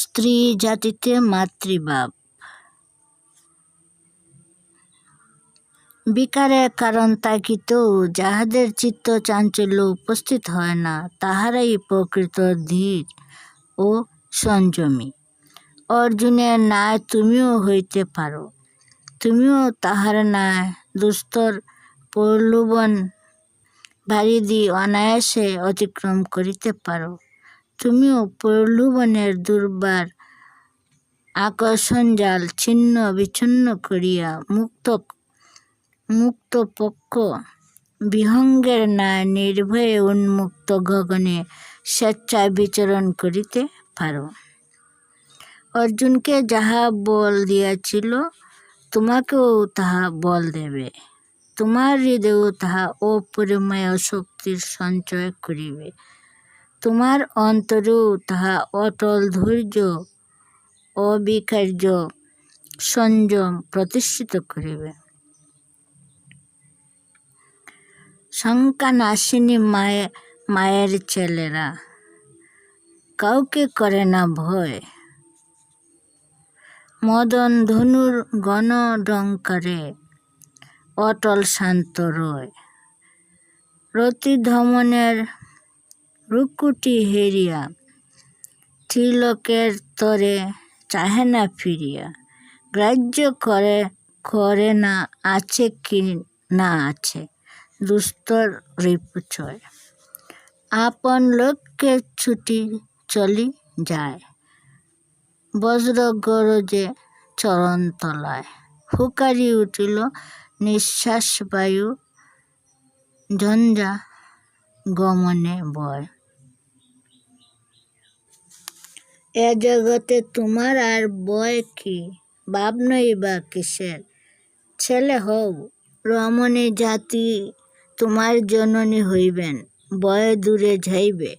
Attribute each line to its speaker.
Speaker 1: স্ত্রী জাতিতে মাতৃভাব। বিকারের কারণ তাকিতেও যাহাদের চিত্ত চাঞ্চল্য উপস্থিত হয় না, তাহারাই প্রকৃত ধীর ও সংযমী অর্জুনের ন্যায় তুমিও হইতে পারো। তুমিও তাহার ন্যায় দুস্তর প্রলোভন বারিধি অনায়াসে অতিক্রম করিতে পারো। তুমিও প্রলোভনের দুর্বার আকর্ষণ জাল ছিন্ন, বিচ্ছিন্ন করিয়া মুক্ত মুক্ত পক্ষ, বিহঙ্গের ন্যায় নির্ভয়ে উন্মুক্ত গগনে স্বেচ্ছায় বিচরণ করিতে পারো। অর্জুনকে যাহা বল দিয়াছিল, তোমাকেও তাহা বল দেবে। তোমার হৃদয়েও তাহা অপরিমেয় শক্তির সঞ্চয় করিবে। তোমার অন্তরেও তাহা অটল ধৈর্য, অবিকার্য সংযম প্রতিষ্ঠিত করিবে। শঙ্কা নাসিনী মায়ে, মায়ের ছেলেরা, কাউকে করে না ভয়। মদন ধনুর গণ ডঙ্কারে অটল শান্ত রয়। রতি ধমনের রুকুটি হেরিয়া, ত্রিলোকের তরে চাহে না ফিরিয়া। গ্রাহ্য করে করে না আছে কি না আছে দুস্তর রিপুচয়। আপন লোককে ছুটি চলি যায়, বজ্র গরজে চরণ তলায়। হুকারি উঠিল নিঃশ্বাস বায়ু, ঝঞ্ঝা গমনে বয়। এ জগতে তোমার আর বয় কি? ভাবনই বা কিসের? ছেলে হও, রমণী জাতি তোমার জননী হইবেন, বয় দূরে যাইবে।